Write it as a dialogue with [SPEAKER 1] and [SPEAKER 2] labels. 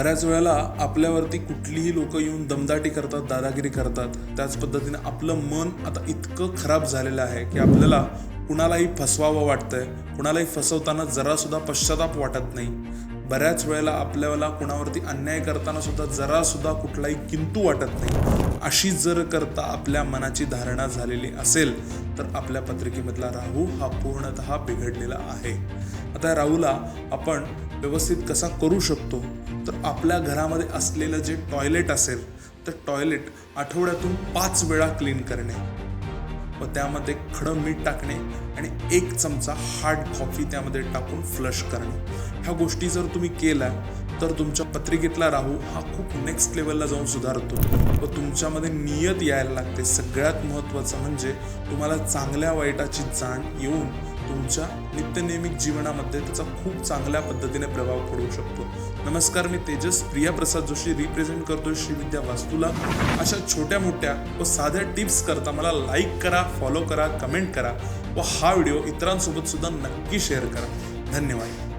[SPEAKER 1] बऱ्याच वेळेला आपल्यावरती कुठलीही लोक येऊन दमदाटी करतात दादागिरी करतात. त्याच पद्धतीने आपलं मन आता इतकं खराब झालेलं आहे की आपल्याला कुणालाही फसवावं वाटतंय. कुणालाही फसवताना जरासुद्धा पश्चाताप वाटत नाही. बऱ्याच वेळेला आपल्याला कुणावरती अन्याय करताना सुद्धा जरासुद्धा कुठलाही किंतू वाटत नाही. अशी जर करता आपल्या मनाची धारणा झालेली असेल तर आपल्या पत्रिकेमधला राहू हा पूर्णतः बिघडलेला आहे. आता राहूला आपण व्यवस्थित कसा करू शकतो? तर आपल्या घरामध्ये असलेलं जे टॉयलेट असेल तर टॉयलेट आठवड्यातून पाच वेळा क्लीन करणे. व त्यामध्ये खडं मीठ टाकणे आणि एक चमचा हार्ड कॉफी त्यामध्ये टाकून फ्लश करणे. ह्या गोष्टी जर तुम्ही केल्या तर तुमच्या पत्रिकेतला राहू हा खूप नेक्स्ट लेवलला जाऊन सुधारतो. व तुमच्यामध्ये नियत यायला लागते. सगळ्यात महत्त्वाचं म्हणजे तुम्हाला चांगल्या वाईटाची जाण येऊन तुमच्या नित्यनेमिक जीवनामध्ये त्याचा खूप चांगल्या पद्धतीने प्रभाव पडू शकतो. नमस्कार मी तेजस. प्रिया प्रसाद जोशी रिप्रेझेंट करतोय श्रीविद्या वास्तूला. अशा छोट्या मोठ्या व साध्या टिप्स करता मला लाईक करा फॉलो करा कमेंट करा व हा व्हिडिओ इतरांसोबत सुद्धा नक्की शेअर करा. धन्यवाद.